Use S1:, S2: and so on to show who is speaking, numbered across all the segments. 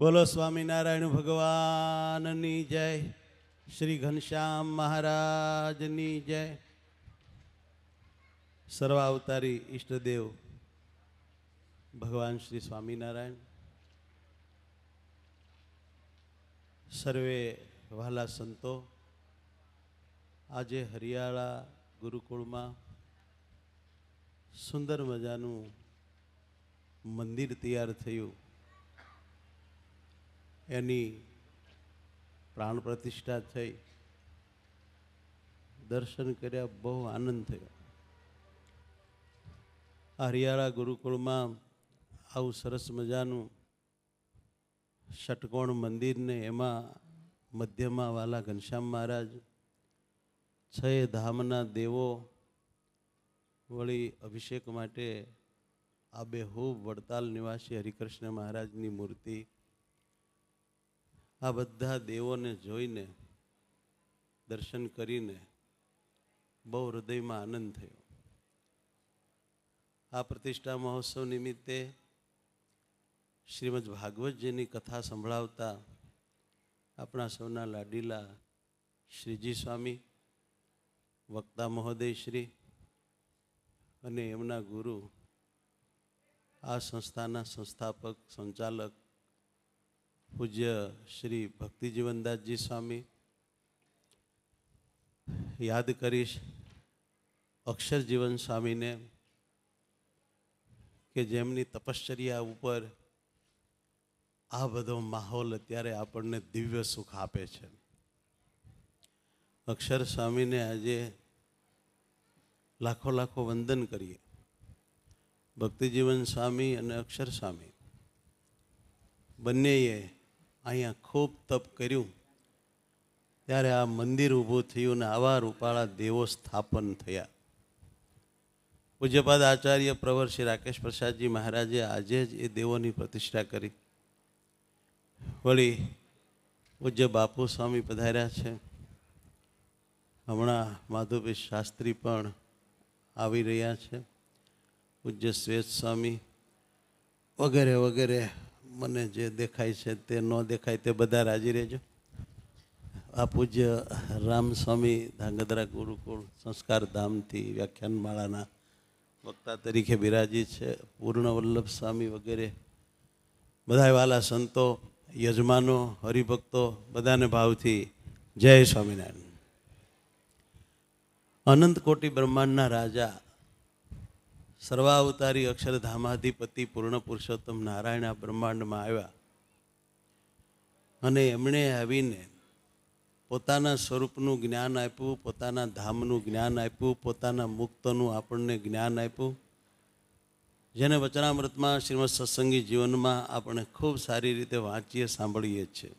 S1: બોલો સ્વામિનારાયણ ભગવાનની જય, શ્રી ઘનશ્યામ મહારાજની જય. સર્વાવતારી ઈષ્ટદેવ, ભગવાન શ્રી સ્વામિનારાયણ. સર્વે વહાલા સંતો, આજે હરિયાળા ગુરુકુળમાં સુંદર મજાનું મંદિર તૈયાર થયું. એની પ્રાણ પ્રતિષ્ઠા થઈ. દર્શન કર્યા, બહુ આનંદ થયો. હરિયાળા ગુરુકુળમાં આવું સરસ મજાનું ષટકોણ મંદિરને એમાં મધ્યમાં વાલા ઘનશ્યામ મહારાજ છ ધામના દેવો વળી અભિષેક માટે આ બેહૂબ વડતાલ નિવાસી હરિકૃષ્ણ મહારાજની મૂર્તિ આ બધા દેવોને જોઈને, દર્શન કરીને બહુ હૃદયમાં આનંદ થયો. આ પ્રતિષ્ઠા મહોત્સવ નિમિત્તે શ્રીમદ ભાગવતજીની કથા સંભળાવતા આપણા સૌના લાડીલા શ્રીજી સ્વામી, વક્તા મહોદય શ્રી અને એમના ગુરુ, આ સંસ્થાના સંસ્થાપક, સંચાલક પૂજ્ય શ્રી ભક્તિજીવનદાસજી સ્વામી, યાદ કરીશ અક્ષરજીવન સ્વામીને કે જેમની તપશ્ચર્યા ઉપર આ બધો માહોલ અત્યારે આપણને દિવ્ય સુખ આપે છે. અક્ષર સ્વામીને આજે લાખો લાખો વંદન કરીએ. ભક્તિજીવન સ્વામી અને અક્ષર સ્વામી બંનેએ અહીંયા ખૂબ તપ કર્યું. ત્યારે આ મંદિર ઊભું થયું ને આવા રૂપાળા દેવો સ્થાપન થયા. પૂજ્યપાદ આચાર્ય પ્રવર શ્રી રાકેશ પ્રસાદજી મહારાજે આજે જ એ દેવોની પ્રતિષ્ઠા કરી. વળી પૂજ્ય બાપુ સ્વામી પધાર્યા છે. હમણાં માધુભાઈ શાસ્ત્રી પણ આવી રહ્યા છે. પૂજ્ય શ્વેત સ્વામી વગેરે વગેરે મને જે દેખાય છે તે ન દેખાય તે બધા રાજી રહેજો. આ પૂજ્ય રામ સ્વામી ધાંગધ્રા ગુરુકુળ સંસ્કાર ધામથી વ્યાખ્યાનમાળાના વક્તા તરીકે બિરાજી છે. પૂર્ણવલ્લભ સ્વામી વગેરે. બધા વાલા સંતો, યજમાનો, હરિભક્તો, બધાને ભાવથી જય સ્વામિનારાયણ. અનંત કોટી બ્રહ્માંડના રાજા સર્વાવતારી અક્ષરધામાધિપતિ પૂર્ણ પુરુષોત્તમ નારાયણ આ બ્રહ્માંડમાં આવ્યા. અને એમણે આવીને પોતાના સ્વરૂપનું જ્ઞાન આપ્યું, પોતાના ધામનું જ્ઞાન આપ્યું, પોતાના મુક્તનું આપણને જ્ઞાન આપ્યું. જેને વચનામૃતમાં શ્રીમદ સત્સંગી જીવનમાં આપણે ખૂબ સારી રીતે વાંચીએ, સાંભળીએ છીએ.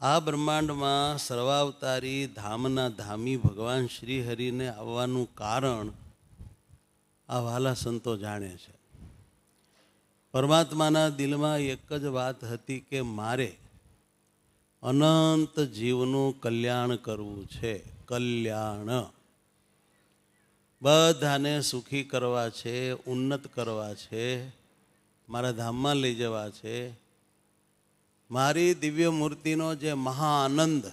S1: આ બ્રહ્માંડમાં સર્વાવતારી ધામના ધામી ભગવાન શ્રી હરિને આવવાનું કારણ આ વાલા સંતો જાણે છે. પરમાત્માના દિલમાં એક જ વાત હતી કે મારે અનંત જીવનું કલ્યાણ કરવું છે, કલ્યાણ. બધાને સુખી કરવા છે, ઉન્નત કરવા છે, મારા ધામમાં લઈ જવા છે. મારી દિવ્ય મૂર્તિનો જે મહાઆનંદ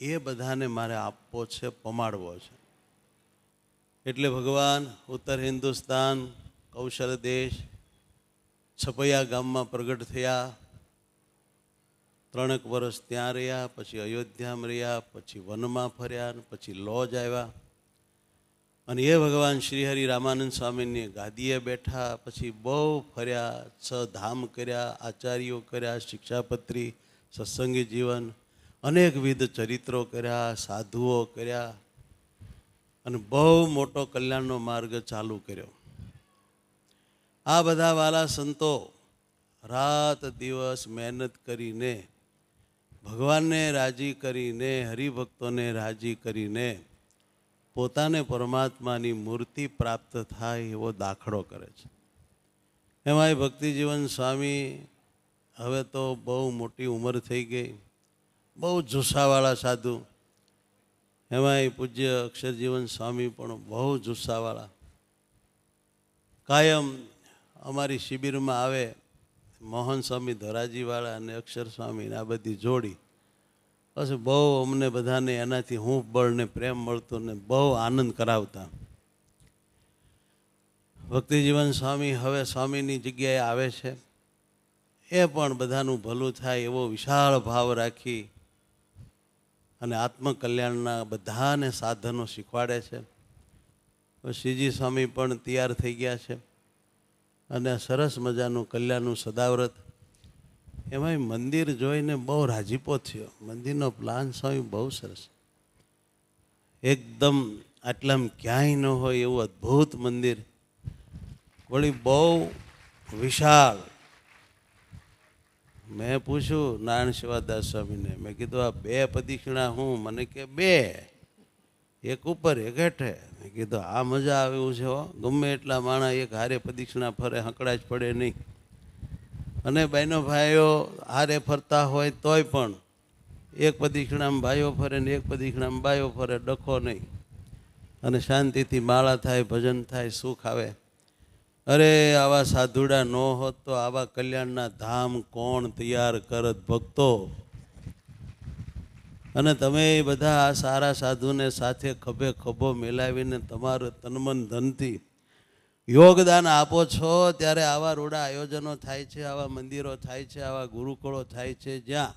S1: એ બધાને મારે આપવો છે, પમાડવો છે. એટલે ભગવાન, ઉત્તર હિન્દુસ્તાન, કૌશલ દેશ, છપૈયા ગામમાં પ્રગટ થયા. ત્રણેક વર્ષ ત્યાં રહ્યા, પછી અયોધ્યામાં રહ્યા, પછી વનમાં ફર્યા પછી લોજ આવ્યા. અને એ ભગવાન શ્રીહરિ રામાનંદ સ્વામીની ગાદીએ બેઠા, પછી બહુ ફર્યા છ ધામ કર્યા, આચાર્યો કર્યા, શિક્ષાપત્રી, સત્સંગી જીવન, અનેકવિધ ચરિત્રો કર્યા, સાધુઓ કર્યા. અને બહુ મોટો કલ્યાણનો માર્ગ ચાલુ કર્યો. આ બધા વાલા સંતો રાત દિવસ મહેનત કરીને, ભગવાનને રાજી કરીને, હરિભક્તોને રાજી કરીને પોતાને પરમાત્માની મૂર્તિ પ્રાપ્ત થાય એવો દાખલો કરે છે. એમાંય ભક્તિજીવન સ્વામી હવે તો બહુ મોટી ઉંમર થઈ ગઈ, બહુ જુસ્સાવાળા સાધુ એમાંય પૂજ્ય અક્ષરજીવન સ્વામી પણ બહુ જુસ્સાવાળા. કાયમ અમારી શિબિરમાં આવે મોહન સ્વામી ધોરાજીવાળા અને અક્ષર સ્વામી આ બધી જોડી. પછી બહુ અમને બધાને એનાથી હું બળને પ્રેમ મળતો ને બહુ આનંદ કરાવતા. ભક્તિજીવન સ્વામી હવે સ્વામીની જગ્યાએ આવે છે. એ પણ બધાનું ભલું થાય એવો વિશાળ ભાવ રાખી અને આત્મકલ્યાણના બધાને સાધનો શીખવાડે છે. શ્રીજી સ્વામી પણ તૈયાર થઈ ગયા છે. અને સરસ મજાનું કલ્યાણનું સદાવ્રત. એમાંય મંદિર જોઈને બહુ રાજીપો થયો. મંદિરનો પ્લાન સ્વામી બહુ સરસ. એકદમ આટલામ ક્યાંય ન હોય એવું અદ્ભુત મંદિર. વળી બહુ વિશાળ. મેં પૂછ્યું, નારાયણ શિવાદાસ સ્વામીને. મેં કીધું, આ બે પ્રદક્ષિણા હું? મને કે, બે. એક ઉપર, એક હેઠે. મેં કીધું, આ મજા આવે એવું છે ગમે એટલા માણા એક હારે પ્રદક્ષિણા ફરે હંકડા જ પડે નહીં. અને બહેનો ભાઈઓ, હારે ફરતા હોય તોય પણ એક પ્રદક્ષિણામાં ભાઈઓ ફરે ને એક પ્રદક્ષિણામાં બાઈઓ ફરે, ડખો નહીં. અને શાંતિથી માળા થાય, ભજન થાય, સુખ આવે. અરે, આવા સાધુડા ન હોત તો આવા કલ્યાણના ધામ કોણ તૈયાર કરત ભક્તો? અને તમે બધા આ સારા સાધુને સાથે ખભે ખભો મેલાવીને તમારું તનમન ધનથી યોગદાન આપો છો, ત્યારે આવા રૂડા આયોજનો થાય છે, આવા મંદિરો થાય છે, આવા ગુરુકુળો થાય છે, જ્યાં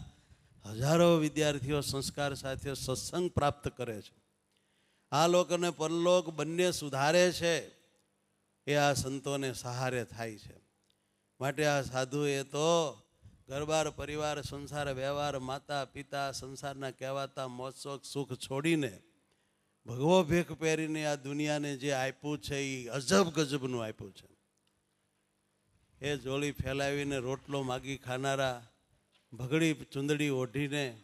S1: હજારો વિદ્યાર્થીઓ સંસ્કાર સાથે સત્સંગ પ્રાપ્ત કરે છે. આ લોકોને પરલોક બંને સુધારે છે. એ આ સંતોને સહારે થાય છે. માટે આ સાધુએ તો ઘરબાર, પરિવાર, સંસાર, વ્યવહાર, માતા, પિતા, સંસારના કહેવાતા મોત્સોક સુખ છોડીને ભગવો ભેખ પહેરીને આ દુનિયાને જે આપ્યું છે એ અજબ ગજબનું આપ્યું છે. એ જોળી ફેલાવીને રોટલો માગી ખાનારા, ભગડી ચુંદડી ઓઢીને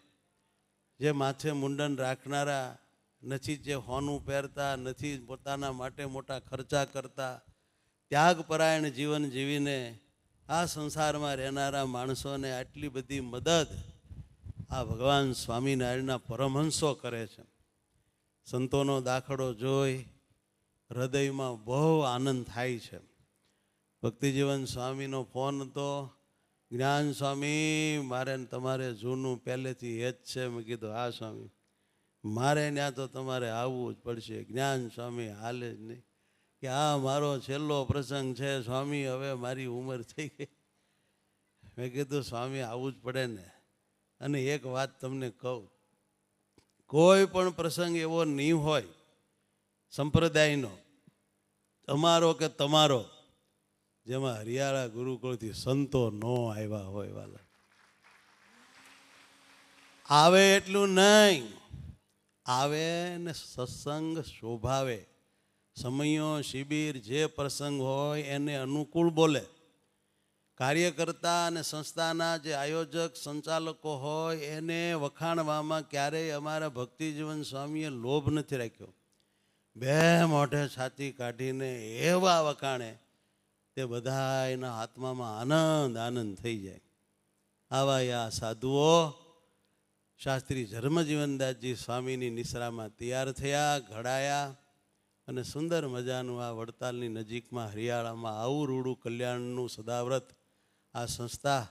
S1: જે માથે મુંડન રાખનારા, નથી જે હોનું પહેરતા, નથી પોતાના માટે મોટા ખર્ચા કરતા ત્યાગપરાયણ જીવન જીવીને આ સંસારમાં રહેનારા માણસોને આટલી બધી મદદ આ ભગવાન સ્વામિનારાયણના પરમહંસો કરે છે. સંતોનો દાખલો જોઈ હૃદયમાં બહુ આનંદ થાય છે. ભક્તિજીવન સ્વામીનો ફોન હતો, જ્ઞાન સ્વામી, મારે તમારે જૂનું પહેલેથી એ જ છે. મેં કીધું, હા સ્વામી, મારે ત્યાં તો તમારે આવવું જ પડશે. જ્ઞાન સ્વામી, હાલે જ નહીં. કે આ મારો છેલ્લો પ્રસંગ છે, સ્વામી, હવે મારી ઉંમર થઈ ગઈ. મેં કીધું, સ્વામી આવવું જ પડે ને. અને એક વાત તમને કહું, કોઈ પણ પ્રસંગ એવો નહીં હોય, સંપ્રદાયનો, તમારો કે તમારો, જેમાં હરિયાળા ગુરુકુળથી સંતો ન આવ્યા હોય, વાલા. આવે એટલું નહીં. આવે ને સત્સંગ શોભાવે. સમયો, શિબિર જે પ્રસંગ હોય એને અનુકૂળ બોલે. કાર્યકર્તા અને સંસ્થાના જે આયોજક, સંચાલકો હોય એને વખાણવામાં ક્યારેય અમારા ભક્તિજીવન સ્વામીએ લોભ નથી રાખ્યો. બે મોઢે છાતી કાઢીને એવા વખાણે તે બધા એના આત્મામાં આનંદ આનંદ થઈ જાય. આવા આ સાધુઓ શાસ્ત્રી ધર્મજીવનદાસજી સ્વામીની નિશ્રામાં તૈયાર થયા, ઘડાયા અને સુંદર મજાનું આ વડતાલની નજીકમાં હરિયાળામાં આવું રૂડું કલ્યાણનું સદાવ્રત આ સંસ્થા,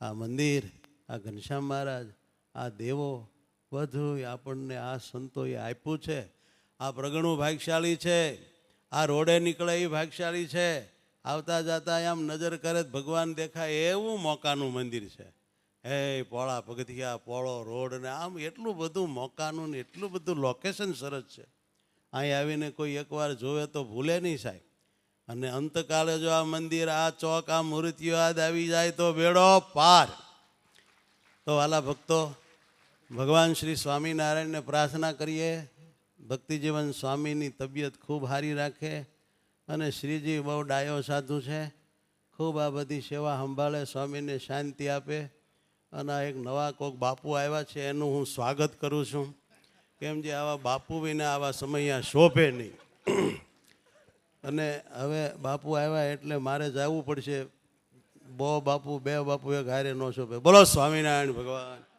S1: આ મંદિર, આ ઘનશ્યામ મહારાજ, આ દેવો બધું આપણને આ સંતોએ આપ્યું છે. આ પ્રગણું ભાગશાળી છે, આ રોડે નીકળે એ ભાગશાળી છે. આવતા જતા આમ નજર કરે ભગવાન દેખાય એવું મોકાનું મંદિર છે. હે પોળા પગથિયા પોળો રોડ ને આમ એટલું બધું મોકાનું ને એટલું બધું લોકેશન સરસ છે. અહીં આવીને કોઈ એકવાર જોવે તો ભૂલે નહીં સાહેબ. અને અંતકાળે જો આ મંદિર, આ ચોક, આ મૂર્તિઓ યાદ આવી જાય તો બેડો પાર. તો વાલા ભક્તો, ભગવાન શ્રી સ્વામિનારાયણને પ્રાર્થના કરીએ. ભક્તિજીવન સ્વામીની તબિયત ખૂબ સારી રાખે અને શ્રીજી બહુ ડાયો સાધુ છે. ખૂબ આ બધી સેવા સંભાળે, સ્વામીને શાંતિ આપે. અને એક નવા કોક બાપુ આવ્યા છે, એનું હું સ્વાગત કરું છું. કેમ જે આવા બાપુ વિના આવા સમય શોભે નહીં. અને હવે બાપુ આવ્યા એટલે મારે જવું પડશે. બો બાપુ, બે બાપુ એક હારે ન શોભે. બોલો સ્વામિનારાયણ ભગવાન.